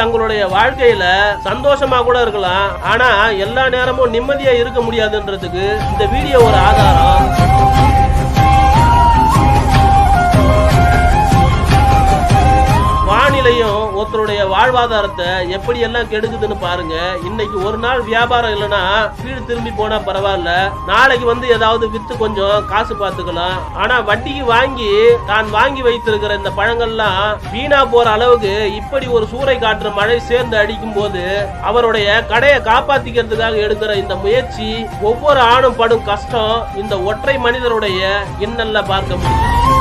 தங்களுடைய வாழ்க்கையில சந்தோஷமா கூட இருக்கலாம். ஆனா எல்லா நேரமும் நிம்மதியா இருக்க முடியாதுன்றதுக்கு இந்த வீடியோ ஒரு ஆதாரம். ஒருத்தருடைய வாழ்வாதாரத்தை எப்படி எல்லாம் கெடுக்குதுன்னு பாருங்க. இன்னைக்கு ஒரு நாள் வியாபாரம் இல்லைன்னா வீடு திரும்பி போனா பரவாயில்ல. நாளைக்கு வந்து ஏதாவது வித்து கொஞ்சம் காசு பார்த்துக்கலாம். ஆனா வட்டிக்கு வாங்கி தான் வாங்கி வைத்திருக்கிற இந்த பழங்கள்லாம் வீணா போற அளவுக்கு இப்படி ஒரு சூறை காற்று மழை சேர்ந்து அடிக்கும் போது அவருடைய கடையை காப்பாத்திக்கிறதுக்காக எடுக்கிற இந்த முயற்சி ஒவ்வொரு ஆணும் படும் கஷ்டம் இந்த ஒற்றை மனிதருடைய இன்னல்ல பார்க்க முடியும்.